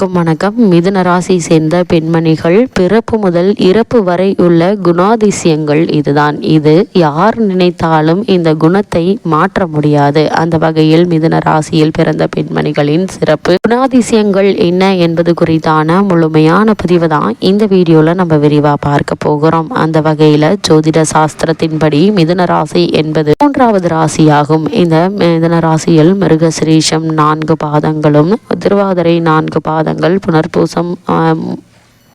அனைவருக்கும் வணக்கம். மிதுன ராசி சேர்ந்த பெண்மணிகள் பிறப்பு முதல் இறப்பு வரை உள்ள குணாதிசயங்கள் இதுதான். இது யார் நினைத்தாலும் இந்த குணத்தை மாற்ற முடியாது. அந்த வகையில் மிதுன ராசியில் பிறந்த பெண்மணிகளின் சிறப்பு. குணாதிசயங்கள் என்ன என்பது குறித்தான முழுமையான பதிவு தான் இந்த வீடியோவில் நம்ம விரிவா பார்க்க போகிறோம். அந்த வகையில் ஜோதிட சாஸ்திரத்தின்படி மிதுன ராசி என்பது மூன்றாவது ராசியாகும். இந்த மிதுன ராசியில் மிருகசிரீஷம் நான்கு பாதங்களும் திருவாதிரை நான்கு மாதங்கள் புனர்பூசம்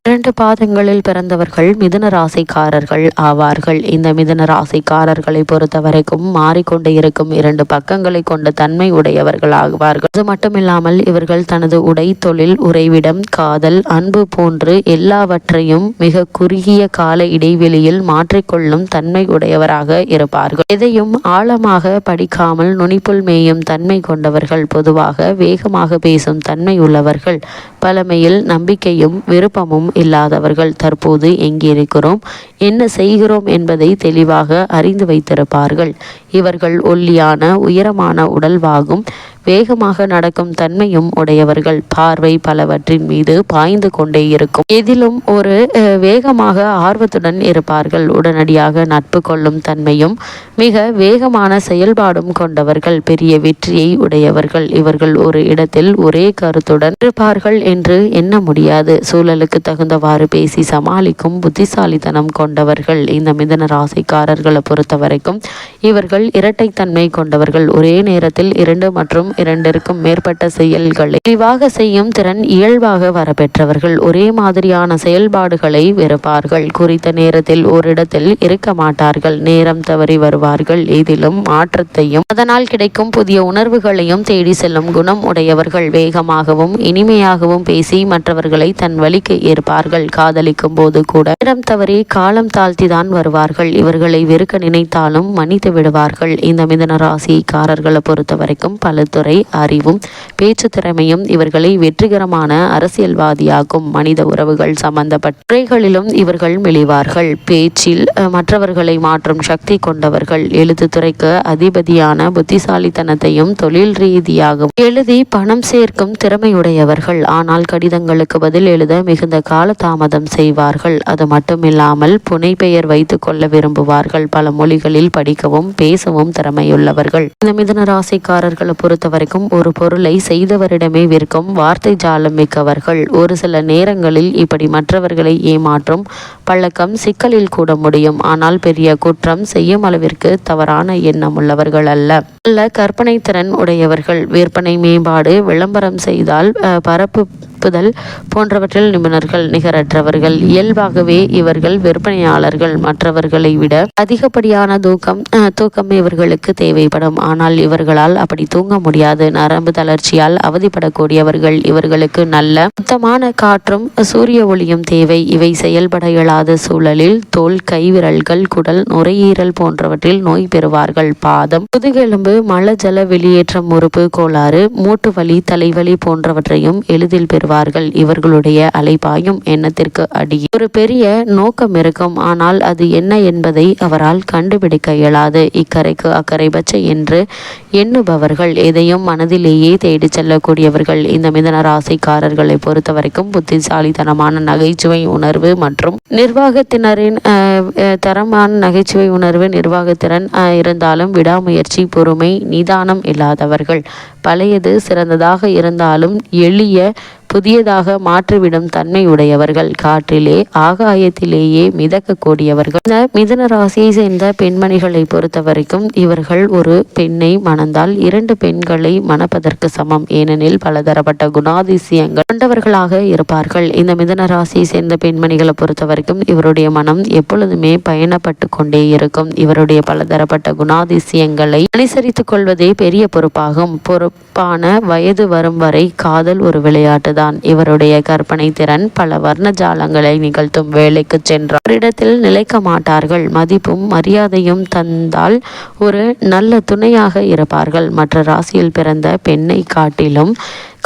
இரண்டு பாதங்களில் பிறந்தவர்கள் மிதுன ராசிக்காரர்கள் ஆவார்கள். இந்த மிதுன ராசிக்காரர்களை பொறுத்த வரைக்கும் மாறிக்கொண்டு இருக்கும் இரண்டு பக்கங்களை கொண்ட தன்மை உடையவர்கள் ஆகுவார்கள் அது மட்டுமில்லாமல் இவர்கள் தனது உடை தொழில் உறைவிடம் காதல் அன்பு போன்று எல்லாவற்றையும் மிக குறுகிய கால இடைவெளியில் மாற்றிக்கொள்ளும் தன்மை உடையவராக இருப்பார்கள். எதையும் ஆழமாக படிக்காமல் நுனிப்புள் மேயும் தன்மை கொண்டவர்கள் பொதுவாக வேகமாக பேசும் தன்மை உள்ளவர்கள். பழமையில் நம்பிக்கையும் விருப்பமும் இல்லாதவர்கள் தற்போது எங்கிருக்கிறோம் என்ன செய்கிறோம் என்பதை தெளிவாக அறிந்து வைத்திருப்பார்கள். இவர்கள் ஒல்லியான உயரமான உடல்வாகும். வேகமாக நடக்கும் தன்மையும் உடையவர்கள். பார்வை பலவற்றின் மீது பாய்ந்து கொண்டே இருக்கும். எதிலும் ஒரு வேகமாக ஆர்வத்துடன் இருப்பார்கள். உடனடியாக நட்பு கொள்ளும் தன்மையும் மிக வேகமான செயல்பாடும் கொண்டவர்கள். பெரிய வெற்றியை உடையவர்கள். இவர்கள் ஒரு இடத்தில் ஒரே கருத்துடன் இருப்பார்கள் என்று எண்ண முடியாது. சூழலுக்கு தகுந்தவாறு பேசி சமாளிக்கும் புத்திசாலித்தனம் கொண்டவர்கள். இந்த மிதன ராசிக்காரர்களை பொறுத்த வரைக்கும் இவர்கள் இரட்டைத்தன்மை கொண்டவர்கள். ஒரே நேரத்தில் இரண்டு மற்றும் இரண்டிற்கும் மேற்பட்ட செயல்களை தெளிவாக செய்யும் திறன் இயல்பாக வரப்பெற்றவர்கள் ஒரே மாதிரியான செயல்பாடுகளை வெறுப்பார்கள். குறித்த நேரத்தில் ஓரிடத்தில் இருக்க மாட்டார்கள். நேரம் தவறி வருவார்கள். இதிலும் மாற்றத்தையும் அதனால் கிடைக்கும் புதிய உணர்வுகளையும் தேடி செல்லும் குணம் உடையவர்கள். வேகமாகவும் இனிமையாகவும் பேசி மற்றவர்களை தன் வழிக்கு ஏற்பார்கள். காதலிக்கும் போது கூட நேரம் தவறி காலம் தாழ்த்திதான் வருவார்கள். இவர்களை வெறுக்க நினைத்தாலும் மன்னித்து விடுவார்கள். இந்த மிதன ராசிக்காரர்களை பொறுத்த வரைக்கும் பல துறை அறிவும் பேச்சு திறமையும் இவர்களை வெற்றிகரமான அரசியல்வாதியாகும் மனித உறவுகள் சம்பந்தப்பட்ட துறைகளிலும் இவர்கள் மெளிவார்கள் பேச்சில் மற்றவர்களை மாற்றும் சக்தி கொண்டவர்கள். எழுத்து துறைக்கு அதிபதியான புத்திசாலித்தனத்தையும் தொழில் ரீதியாகவும் எழுதி பணம் சேர்க்கும் திறமையுடையவர்கள். ஆனால் கடிதங்களுக்கு பதில் எழுத மிகுந்த காலதாமதம் செய்வார்கள். அது மட்டுமில்லாமல் புனைப்பெயர் வைத்துக் கொள்ள விரும்புவார்கள். பல மொழிகளில் படிக்கவும் பேசவும் திறமையுள்ளவர்கள். இந்த மிதன ராசிக்காரர்களை பொறுத்தவரை வரைக்கும் ஒரு பொருளை செய்தவரிடமே விற்கும் வார்த்தை ஜாலம் மிக்கவர்கள். ஒரு சில நேரங்களில் இப்படி மற்றவர்களை ஏமாற்றும் பழக்கம் சிக்கலில் கூட முடியும். ஆனால் பெரிய குற்றம் செய்யும் அளவிற்கு தவறான எண்ணம் உள்ளவர்கள் அல்ல. நல்ல கற்பனை திறன் உடையவர்கள். விற்பனை மேம்பாடு விளம்பரம் செய்தால் பரப்பு அனுப்புதல் போன்றவற்றில் நிபுணர்கள் நிகரற்றவர்கள். இயல்பாகவே இவர்கள் விற்பனையாளர்கள் மற்றவர்களை விட அதிகப்படியான தூக்கம் தூக்கம் இவர்களுக்கு தேவைப்படும். ஆனால் இவர்களால் அப்படி தூங்க முடியாது. நரம்பு தளர்ச்சியால் அவதிப்படக்கூடியவர்கள். இவர்களுக்கு நல்ல சுத்தமான காற்றும் சூரிய ஒளியும் தேவை. இவை செயல்பட இயலாத சூழலில் தோல் கைவிரல்கள் குடல் நுரையீரல் போன்றவற்றில் நோய் பெறுவார்கள். பாதம் முதுகெலும்பு மலஜல வெளியேற்றம் உறுப்பு கோளாறு மூட்டு வலி தலைவலி போன்றவற்றையும் எளிதில் பெறுவார் வருவார்கள் இவர்களுடைய அலைபாயும் எண்ணத்திற்கு அடி. ஒரு பெரிய நோக்கம் இருக்கும். ஆனால் அது என்ன என்பதை அவரால் கண்டுபிடிக்க இயலாது. இக்கரைக்கு அக்கறை பச்சை என்று எண்ணுபவர்கள் எதையும் மனதிலேயே தேடி செல்லக்கூடியவர்கள். இந்த மிதன ராசிக்காரர்களை பொறுத்த வரைக்கும் புத்திசாலித்தனமான நகைச்சுவை உணர்வு மற்றும் நிர்வாகத்தினரின் தரமான நகைச்சுவை உணர்வு நிர்வாகத்திறன் இருந்தாலும் விடாமுயற்சி பொறுமை நிதானம் இல்லாதவர்கள். பழையது சிறந்ததாக இருந்தாலும் எளிய புதியதாக மாற்றிவிடும் தன்மை உடையவர்கள் காற்றிலே ஆகாயத்திலேயே மிதக்கக்கூடியவர்கள். இந்த மிதன ராசியை சேர்ந்த பெண்மணிகளை பொறுத்த வரைக்கும் இவர்கள் ஒரு பெண்ணை மணந்தால் இரண்டு பெண்களை மணப்பதற்கு சமம். ஏனெனில் பலதரப்பட்ட குணாதிசயங்கள் கொண்டவர்களாக இருப்பார்கள். இந்த மிதன ராசியை சேர்ந்த பெண்மணிகளை பொறுத்த வரைக்கும் இவருடைய மனம் எப்பொழுதுமே பயணப்பட்டு கொண்டே இருக்கும். இவருடைய பலதரப்பட்ட குணாதிசயங்களை அனுசரித்துக் கொள்வதே பெரிய பொறுப்பாகும். பொறு பொறுப்பான வயது வரும் வரை காதல் ஒரு விளையாட்டு தான் இவருடைய கற்பனை திறன் பல வர்ண ஜாலங்களை நிகழ்த்தும் வேலைக்கு சென்றார். இடத்தில் நிலைக்க மாட்டார்கள். மதிப்பும் மரியாதையும் தந்தால் ஒரு நல்ல துணையாக இருப்பார்கள். மற்ற ராசியில் பிறந்த பெண்ணை காட்டிலும்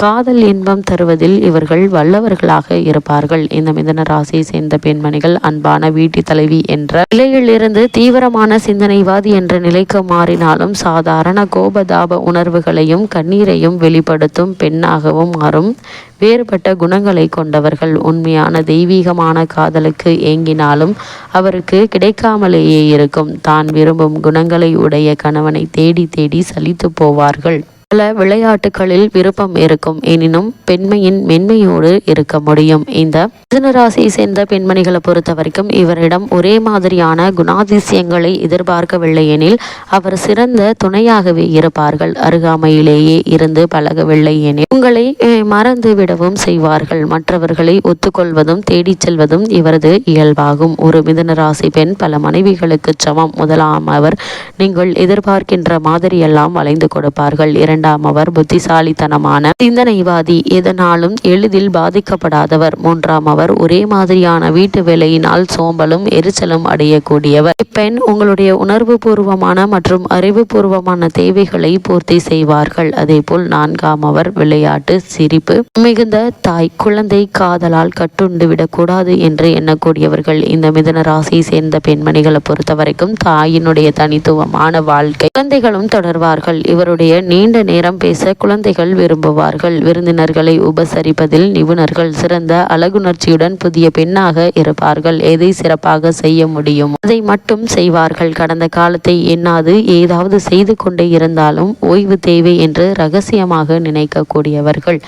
காதல் இன்பம் தருவதில் இவர்கள் வல்லவர்களாக இருப்பார்கள். இந்த மிதன ராசியை சேர்ந்த பெண்மணிகள் அன்பான வீட்டு தலைவி என்ற நிலையிலிருந்து தீவிரமான சிந்தனைவாதி என்ற நிலைக்கு மாறினாலும் சாதாரண கோபதாப உணர்வுகளையும் கண்ணீரையும் வெளிப்படுத்தும் பெண்ணாகவும் மாறும். வேறுபட்ட குணங்களை கொண்டவர்கள் உண்மையான தெய்வீகமான காதலுக்கு ஏங்கினாலும் அவருக்கு கிடைக்காமலேயே இருக்கும். தான் விரும்பும் குணங்களை உடைய கணவனை தேடி தேடி சலித்து போவார்கள். பல விளையாட்டுகளில் விருப்பம் இருக்கும். எனினும் பெண்மையின் மென்மையோடு இருக்க முடியும். இந்த மிதுனராசியை சேர்ந்த பெண்மணிகளை பொறுத்த வரைக்கும் இவரிடம் ஒரே மாதிரியான குணாதிசயங்களை எதிர்பார்க்கவில்லை எனில் அவர் சிறந்த துணையாகவே இருப்பார்கள். அருகாமையிலேயே இருந்து பழகவில்லை எனில் உங்களை மறந்து விடவும் செய்வார்கள். மற்றவர்களை ஒத்துக்கொள்வதும் தேடிச் செல்வதும் இவரது இயல்பாகும். ஒரு மிதுனராசி பெண் பல மனைவிகளுக்கு சமம். முதலாம் அவர் நீங்கள் எதிர்பார்க்கின்ற மாதிரியெல்லாம் வளைந்து கொடுப்பார்கள். இரண்டு இரண்டாம் அவர் புத்திசாலித்தனமான சிந்தனைவாதி. எதனாலும் எளிதில் பாதிக்கப்படாதவர். மூன்றாம் அவர் ஒரே மாதிரியான வீட்டு வேலையினால் சோம்பலும் எரிச்சலும் அடையக்கூடியவர். இப்பெண் உங்களுடைய உணர்வு பூர்வமான மற்றும் அறிவுபூர்வமான தேவைகளை பூர்த்தி செய்வார்கள். அதேபோல் நான்காம் அவர் விளையாட்டு சிரிப்பு. மிகுந்த தாய் குழந்தை காதலால் கட்டுண்டு விடக்கூடாது என்று எண்ணக்கூடியவர்கள் இந்த மிதன ராசியை சேர்ந்த பெண்மணிகளை பொறுத்தவரைக்கும் தாயினுடைய தனித்துவமான வாழ்க்கை. குழந்தைகளும் தொடர்வார்கள். இவருடைய நீண்ட நேரம் பேச குழந்தைகள் விரும்புவார்கள். விருந்தினர்களை உபசரிப்பதில் நிபுணர்கள் சிறந்த அழகுணர்ச்சியுடன் புதிய பெண்ணாக இருப்பார்கள். எதை சிறப்பாக செய்ய முடியும்? அதை மட்டும் செய்வார்கள். கடந்த காலத்தை எண்ணாது ஏதாவது செய்து கொண்டே இருந்தாலும் ஓய்வு தேவை என்று ரகசியமாக நினைக்கக்கூடியவர்கள்.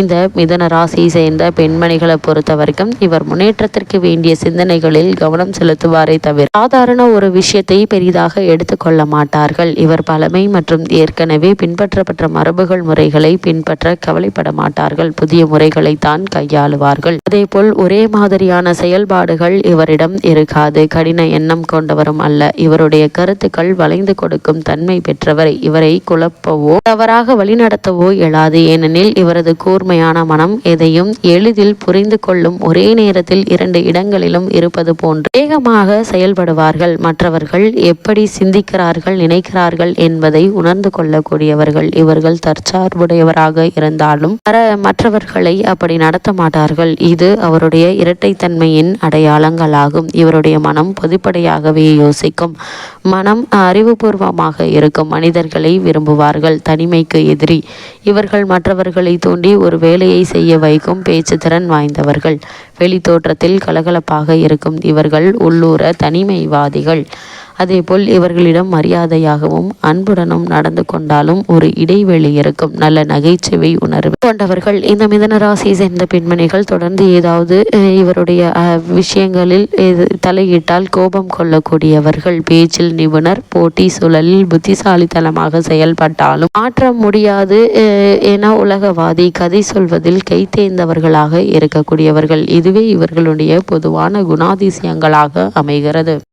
இந்த மிதன ராசியை சேர்ந்த பெண்மணிகளை பொறுத்தவரைக்கும் இவர் முன்னேற்றத்திற்கு வேண்டிய சிந்தனைகளில் கவனம் செலுத்துவாரே தவிர சாதாரண ஒரு விஷயத்தை பெரிதாக எடுத்துக்கொள்ள மாட்டார்கள். இவர் பழமை மற்றும் ஏற்கனவே பின்பற்ற பழக்கப்பட்ட மரபுகள் முறைகளை பின்பற்ற கவலைப்பட மாட்டார்கள். புதிய முறைகளை தான் கையாளுவார்கள். அதேபோல் ஒரே மாதிரியான செயல்பாடுகள் இவரிடம் இருக்காது. கடின எண்ணம் கொண்டவரும் அல்ல. இவருடைய கருத்துக்கள் வளைந்து கொடுக்கும் தன்மை பெற்றவர் இவரை குழப்பவோ தவறாக வழிநடத்தவோ இயலாது. ஏனெனில் இவரது கூர்மையான மனம் எதையும் எளிதில் புரிந்து கொள்ளும் ஒரே நேரத்தில் இரண்டு இடங்களிலும் இருப்பது போன்று வேகமாக செயல்படுவார்கள். மற்றவர்கள் எப்படி சிந்திக்கிறார்கள் நினைக்கிறார்கள் என்பதை உணர்ந்து கொள்ளக்கூடியவர்கள் இவர்கள் தற்சார்புடையவராக இருந்தாலும் மற மற்றவர்களை அப்படி நடத்த மாட்டார்கள். இது அவருடைய இரட்டைத்தன்மையின் அடையாளங்களாகும். இவருடைய மனம் பொதுப்படையாகவே யோசிக்கும். மனம் அறிவுபூர்வமாக இருக்கும். மனிதர்களை விரும்புவார்கள். தனிமைக்கு எதிரி. இவர்கள் மற்றவர்களை தூண்டி ஒரு வேலையை செய்ய வைக்கும் பேச்சு திறன் வாய்ந்தவர்கள். வெளி தோற்றத்தில் கலகலப்பாக இருக்கும் இவர்கள் உள்ளூர தனிமைவாதிகள். அதேபோல் இவர்களிடம் மரியாதையாகவும் அன்புடனும் நடந்து கொண்டாலும் ஒரு இடைவெளி இருக்கும். நல்ல நகைச்சுவை உணர்வு கொண்டவர்கள். இந்த மிதன ராசியை சேர்ந்த பெண்மணிகள் தொடர்ந்து ஏதாவது இவருடைய விஷயங்களில் இது தலையிட்டால் கோபம் கொள்ளக்கூடியவர்கள். பேச்சில் நிபுணர் போட்டி சூழலில் புத்திசாலித்தனமாக செயல்பட்டாலும் மாற்ற முடியாது என உலகவாதி கதை சொல்வதில் கைத்தேர்ந்தவர்களாக இருக்கக்கூடியவர்கள். இதுவே இவர்களுடைய பொதுவான குணாதிசயங்களாக அமைகிறது.